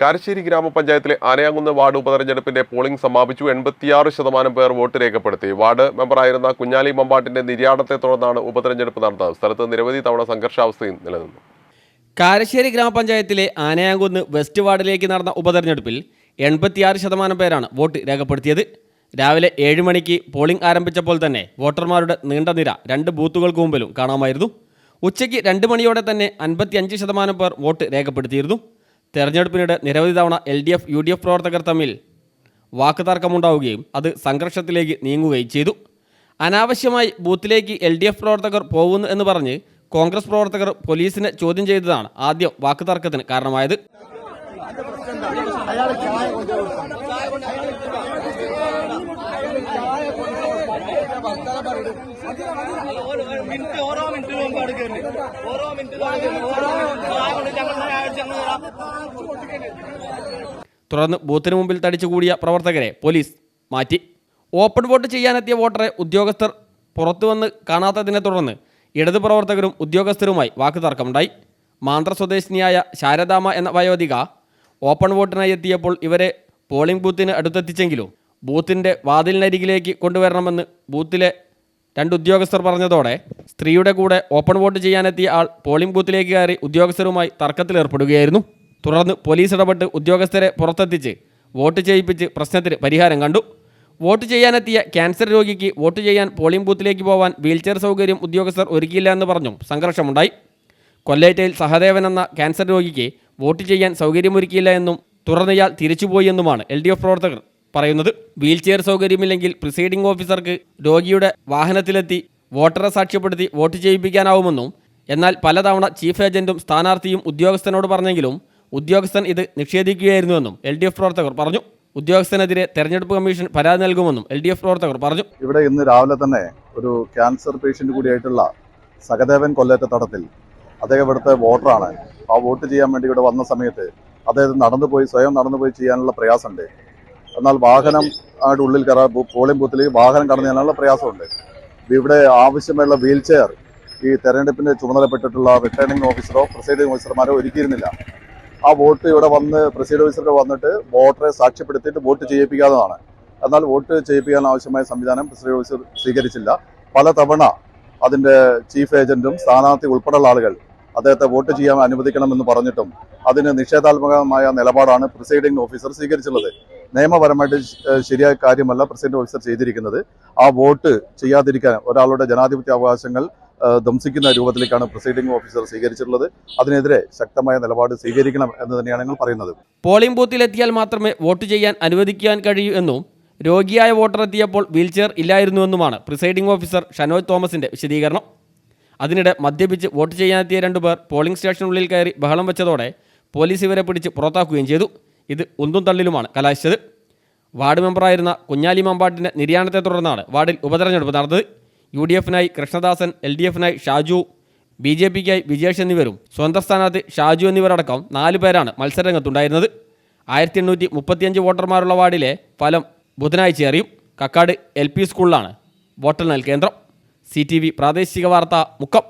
കാരശ്ശേരി ഗ്രാമപഞ്ചായത്തിലെ Anayamkunnu ward ഉപതെരഞ്ഞെടുപ്പിന്റെ polling സമാപിച്ചു. എൺപത്തിയാറ് ശതമാനം പേർ വോട്ട് രേഖപ്പെടുത്തി. വാർഡ് മെമ്പറായിരുന്ന കുഞ്ഞാലി മമ്പാട്ടിന്റെ നിര്യാണത്തെ തുടർന്നാണ് ഉപതെരഞ്ഞെടുപ്പ് നടന്നത്. സ്ഥലത്ത് നിരവധി തവണ സംഘർഷാവസ്ഥയും നിലനിന്നു. കാരശ്ശേരി ഗ്രാമപഞ്ചായത്തിലെ ആനയാങ്കുന്ന് വെസ്റ്റ് വാർഡിലേക്ക് നടന്ന ഉപതെരഞ്ഞെടുപ്പിൽ എൺപത്തിയാറ് ശതമാനം പേരാണ് വോട്ട് രേഖപ്പെടുത്തിയത്. രാവിലെ ഏഴ് മണിക്ക് പോളിംഗ് ആരംഭിച്ചപ്പോൾ തന്നെ വോട്ടർമാരുടെ നീണ്ട നിര രണ്ട് ബൂത്തുകൾക്ക് മുമ്പിലും കാണാമായിരുന്നു. ഉച്ചയ്ക്ക് രണ്ട് മണിയോടെ തന്നെ അൻപത്തിയഞ്ച് ശതമാനം പേർ വോട്ട് രേഖപ്പെടുത്തിയിരുന്നു. തെരഞ്ഞെടുപ്പിനിടെ നിരവധി തവണ L D F U D F പ്രവർത്തകർ തമ്മിൽ വാക്കുതർക്കമുണ്ടാവുകയും അത് സംഘർഷത്തിലേക്ക് നീങ്ങുകയും ചെയ്തു. അനാവശ്യമായി ബൂത്തിലേക്ക് എൽ ഡി എഫ് പ്രവർത്തകർ പോകുന്നു എന്ന് പറഞ്ഞ് കോൺഗ്രസ് പ്രവർത്തകർ പോലീസിനെ ചോദ്യം ചെയ്തതാണ് ആദ്യം വാക്കുതർക്കത്തിന് കാരണമായത്. ഓരോ തുടർന്ന് ബൂത്തിന് മുമ്പിൽ തടിച്ചുകൂടിയ പ്രവർത്തകരെ പോലീസ് മാറ്റി. ഓപ്പൺ വോട്ട് ചെയ്യാനെത്തിയ വോട്ടറെ ഉദ്യോഗസ്ഥർ പുറത്തുവന്ന് കാണാത്തതിനെ തുടർന്ന് ഇടതു പ്രവർത്തകരും ഉദ്യോഗസ്ഥരുമായി വാക്കുതർക്കമുണ്ടായി. മാന്ത്ര സ്വദേശിനിയായ ശാരദാമ എന്ന വയോധിക ഓപ്പൺ വോട്ടിനായി എത്തിയപ്പോൾ ഇവരെ പോളിംഗ് ബൂത്തിന് അടുത്തെത്തിച്ചെങ്കിലും ബൂത്തിന്റെ വാതിലിനരികിലേക്ക് കൊണ്ടുവരണമെന്ന് ബൂത്തിലെ രണ്ട് ഉദ്യോഗസ്ഥർ പറഞ്ഞതോടെ സ്ത്രീയുടെ കൂടെ ഓപ്പൺ വോട്ട് ചെയ്യാനെത്തിയ ആൾ പോളിംഗ് ബൂത്തിലേക്ക് കയറി ഉദ്യോഗസ്ഥരുമായി തർക്കത്തിലേർപ്പെടുകയായിരുന്നു. തുടർന്ന് പോലീസ് ഇടപെട്ട് ഉദ്യോഗസ്ഥരെ പുറത്തെത്തിച്ച് വോട്ട് ചെയ്യിപ്പിച്ച് പ്രശ്നത്തിന് പരിഹാരം കണ്ടു. വോട്ട് ചെയ്യാനെത്തിയ ക്യാൻസർ രോഗിക്ക് വോട്ട് ചെയ്യാൻ പോളിംഗ് ബൂത്തിലേക്ക് പോകാൻ വീൽചെയർ സൗകര്യം ഉദ്യോഗസ്ഥർ ഒരുക്കിയില്ല എന്ന് പറഞ്ഞും സംഘർഷമുണ്ടായി. കൊല്ലേറ്റയിൽ സഹദേവൻ എന്ന ക്യാൻസർ രോഗിക്ക് വോട്ട് ചെയ്യാൻ സൗകര്യമൊരുക്കിയില്ല എന്നും തുടർന്ന് ഇയാൾ തിരിച്ചുപോയി എന്നുമാണ് എൽ ഡി എഫ് പ്രവർത്തകർ പറയുന്നത്. വീൽചെയർ സൗകര്യമില്ലെങ്കിൽ പ്രിസൈഡിംഗ് ഓഫീസർക്ക് രോഗിയുടെ വാഹനത്തിലെത്തി വോട്ടറെ സാക്ഷ്യപ്പെടുത്തി വോട്ട് ചെയ്യിപ്പിക്കാനാവുമെന്നും എന്നാൽ പലതവണ ചീഫ് ഏജന്റും സ്ഥാനാർത്ഥിയും ഉദ്യോഗസ്ഥനോട് പറഞ്ഞെങ്കിലും ഉദ്യോഗസ്ഥൻ ഇത് നിഷേധിക്കുകയായിരുന്നുവെന്നും എൽ ഡി എഫ് പ്രവർത്തകർ പറഞ്ഞു. ഉദ്യോഗസ്ഥനെതിരെ തെരഞ്ഞെടുപ്പ് കമ്മീഷൻ പരാതി നൽകുമെന്നും എൽ ഡി എഫ് പ്രവർത്തകർ പറഞ്ഞു. ഇവിടെ ഇന്ന് രാവിലെ തന്നെ ഒരു ക്യാൻസർ പേഷ്യന്റ് കൂടിയായിട്ടുള്ള സഹദേവൻ കൊല്ലേറ്റ തടത്തിൽ അദ്ദേഹം ഇവിടുത്തെ വോട്ടറാണ്. ആ വോട്ട് ചെയ്യാൻ വേണ്ടി ഇവിടെ വന്ന സമയത്ത് അദ്ദേഹം നടന്നു പോയി സ്വയം നടന്നു പോയി ചെയ്യാനുള്ള പ്രയാസമുണ്ട്. എന്നാൽ വാഹനം ആയിട്ട് ഉള്ളിൽ കയറാൻ പോളിംഗ് ബൂത്തിൽ വാഹനം കടന്നു ചെയ്യാനുള്ള പ്രയാസമുണ്ട്. ഇവിടെ ആവശ്യമുള്ള വീൽ ചെയർ ഈ തെരഞ്ഞെടുപ്പിന് ചുമതലപ്പെട്ടിട്ടുള്ള റിട്ടേണിംഗ് ഓഫീസറോ പ്രസൈഡിംഗ് ഓഫീസർമാരോ ഒരുക്കിയിരുന്നില്ല. ആ വോട്ട് ഇവിടെ വന്ന് പ്രസൈഡിംഗ് ഓഫീസർക്ക് വന്നിട്ട് വോട്ടറെ സാക്ഷ്യപ്പെടുത്തിയിട്ട് വോട്ട് ചെയ്യിപ്പിക്കാവുന്നതാണ്. എന്നാൽ വോട്ട് ചെയ്യിപ്പിക്കാൻ ആവശ്യമായ സംവിധാനം പ്രസൈഡിംഗ് ഓഫീസർ സ്വീകരിച്ചില്ല. പല തവണ അതിന്റെ ചീഫ് ഏജന്റും സ്ഥാനാർത്ഥി ഉൾപ്പെടെയുള്ള ആളുകൾ അദ്ദേഹത്തെ വോട്ട് ചെയ്യാൻ അനുവദിക്കണമെന്ന് പറഞ്ഞിട്ടും അതിന് നിഷേധാത്മകമായ നിലപാടാണ് പ്രിസൈഡിംഗ് ഓഫീസർ സ്വീകരിച്ചുള്ളത് നിയമപരമായിട്ട് ശരിയായ കാര്യമല്ല പ്രസിഡന്റ് ഓഫീസർ ചെയ്തിരിക്കുന്നത്. ആ വോട്ട് ചെയ്യാതിരിക്കാൻ ഒരാളുടെ ജനാധിപത്യ അവകാശങ്ങൾ ധംസിക്കുന്ന രൂപത്തിലേക്കാണ് പ്രിസൈഡിംഗ് ഓഫീസർ സ്വീകരിച്ചിട്ടുള്ളത്. അതിനെതിരെ ശക്തമായ നിലപാട് സ്വീകരിക്കണം എന്ന് തന്നെയാണ് ഞങ്ങൾ പറയുന്നത്. പോളിംഗ് ബൂത്തിലെത്തിയാൽ മാത്രമേ വോട്ട് ചെയ്യാൻ അനുവദിക്കാൻ കഴിയൂ എന്നും രോഗിയായ വോട്ടർ എത്തിയപ്പോൾ വീൽചെയർ ഇല്ലായിരുന്നുവെന്നുമാണ് പ്രിസൈഡിംഗ് ഓഫീസർ ഷനോജ് തോമസിന്റെ വിശദീകരണം. അതിനിടെ മദ്യപിച്ച് വോട്ട് ചെയ്യാനെത്തിയ രണ്ടുപേർ പോളിംഗ് സ്റ്റേഷനുള്ളിൽ കയറി ബഹളം വെച്ചതോടെ പോലീസ് ഇവരെ പിടിച്ച് പുറത്താക്കുകയും ചെയ്തു. ഇത് ഉന്തും തള്ളിലുമാണ്. കലാശിച്ചത് വാർഡ് മെമ്പറായിരുന്ന കുഞ്ഞാലി മമ്പാട്ടിന്റെ നിര്യാണത്തെ തുടർന്നാണ് വാർഡിൽ ഉപതെരഞ്ഞെടുപ്പ് നടന്നത്. യു ഡി എഫിനായി കൃഷ്ണദാസൻ എൽ ഡി എഫിനായി ഷാജു ബി ജെ പിക്കായി വിജേഷ് എന്നിവരും സ്വന്തം സ്ഥാനാർത്ഥി ഷാജു എന്നിവരടക്കം നാല് പേരാണ് മത്സരരംഗത്തുണ്ടായിരുന്നത്. ആയിരത്തി എണ്ണൂറ്റി മുപ്പത്തിയഞ്ച് വോട്ടർമാരുള്ള വാർഡിലെ ഫലം ബുധനാഴ്ച അറിയും. കക്കാട് എൽ പി സ്കൂളിലാണ് വോട്ടെണ്ണൽ കേന്ദ്രം. സി ടി വി പ്രാദേശിക വാർത്ത മുക്കം.